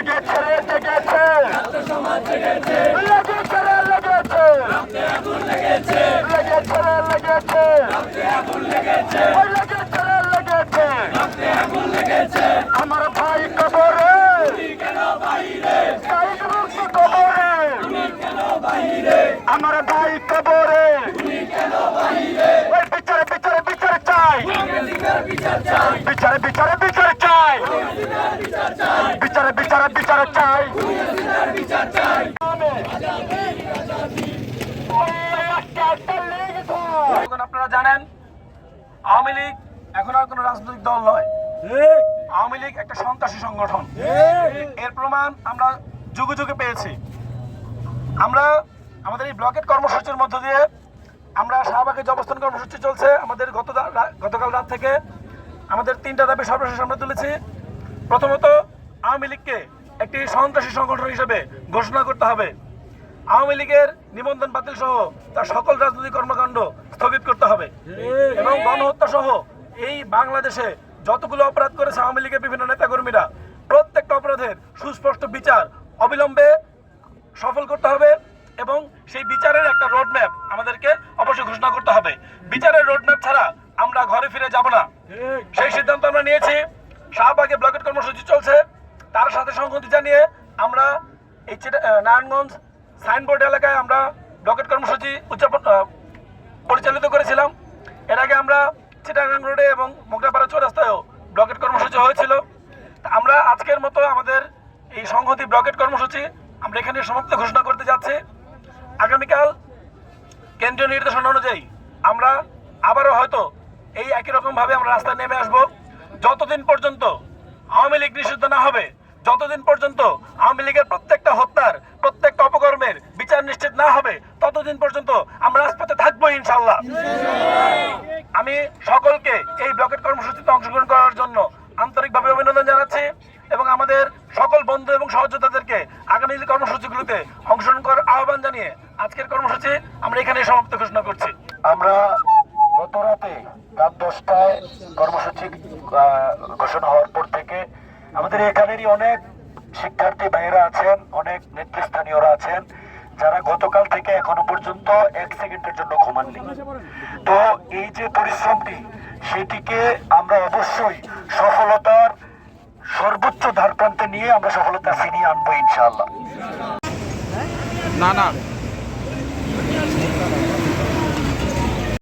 লেগেছে রে লেগেছে লেগেছে লেগেছে ওই লেগেছে রে লেগেছে আমার ভাই কবরে কবরে আমার ভাই কবরে বিচারে বিচারে বিচারে চাই বিচারে বিচারে বিচারে চাই এখন আপনারা জানেন, আওয়ামী লীগ এখন আর কোনো রাজনৈতিক দল নয়। আওয়ামী লীগ একটা সন্ত্রাসী সংগঠন। এর প্রমাণ আমরা যুগে যুগে পেয়েছি। আমরা আমাদের এই ব্লকেট কর্মসূচির মধ্য দিয়ে আমরা শাহবাগে যে অবস্থান কর্মসূচি চলছে, আমাদের গত গতকাল রাত থেকে আমাদের তিনটা দাবি সর্বশেষ আমরা তুলেছি। প্রথমত, আওয়ামী লীগকে একটি সন্ত্রাসী সংগঠন হিসেবে ঘোষণা করতে হবে। আওয়ামী লীগের নিবন্ধন বাতিল সহ তার সকল রাজনৈতিক কর্মকাণ্ড স্থগিত করতে হবে। এবং গণহত্যা সহ এই বাংলাদেশে যতগুলো অপরাধ করেছে আওয়ামী লীগের বিভিন্ন নেতাকর্মীরা, প্রত্যেকটা অপরাধের সুস্পষ্ট বিচার অবিলম্বে সফল করতে হবে এবং সেই বিচারের একটা রোডম্যাপ আমাদেরকে অবশ্যই ঘোষণা করতে হবে। বিচারের রোডম্যাপ ছাড়া আমরা ঘরে ফিরে যাব না। সেই সিদ্ধান্ত আমরা নিয়েছি। শাহবাগে ব্লকেট কর্মসূচি চলছে। তার সাথে সংহতি জানিয়ে আমরা এই নারায়ণগঞ্জ সাইনবোর্ড এলাকায় আমরা ব্লকেট কর্মসূচি উদযাপন পরিচালিত করেছিলাম। এর আগে আমরা চিটাগাং রোডে এবং মোগরাপাড়া চৌরাস্তায়ও ব্লকেট কর্মসূচি হয়েছিল। আমরা আজকের মতো আমাদের এই সংহতি ব্লকেট কর্মসূচি আমরা এখানে সমাপ্ত ঘোষণা করতে যাচ্ছি। আগামীকাল কেন্দ্রীয় নির্দেশনা অনুযায়ী আমরা আবারও হয়তো এই একই রকম ভাবে আমরা রাস্তায় নেমে আসব। যতদিন পর্যন্ত আওয়ামী লীগ নিষিদ্ধ না হবে, যতদিন পর্যন্ত আওয়ামী লীগের প্রত্যেকটা হত্যার, প্রত্যেকটা অপকর্মের বিচার নিশ্চিত না হবে, ততদিন পর্যন্ত আমরা রাজপথে থাকব ইনশাল্লাহ আমি সকলকে এই ব্লকেট কর্মসূচিতে অংশগ্রহণ করার জন্য আন্তরিকভাবে অভিনন্দন জানাচ্ছি এবং আমাদের সকল বন্ধু এবং সহযোদ্ধাদেরকে আগামী কর্মসূচিগুলোতে অংশগ্রহণ করার আহ্বান জানিয়ে আজকের কর্মসূচি আমরা এখানে সমাপ্ত ঘোষণা করছি। আমরা গত রাতে রাত দশটায় কর্মসূচি ঘোষণা হওয়ার পর থেকে আমাদের এখানেরই অনেক শিক্ষার্থী ভাইয়েরা আছেন, অনেক নেতৃস্থানীয়রা আছেন। যারা গতকাল থেকে এখনও পর্যন্ত এক সেকেন্ডের জন্য ঘুমাননি। তো এই যে পরিশ্রমটি, সেটিকে আমরা অবশ্যই সফলতার সর্বোচ্চ ধারপ্রান্তে নিয়ে আমরা সফলতা ফিরিয়ে আনব ইনশাআল্লাহ। না না।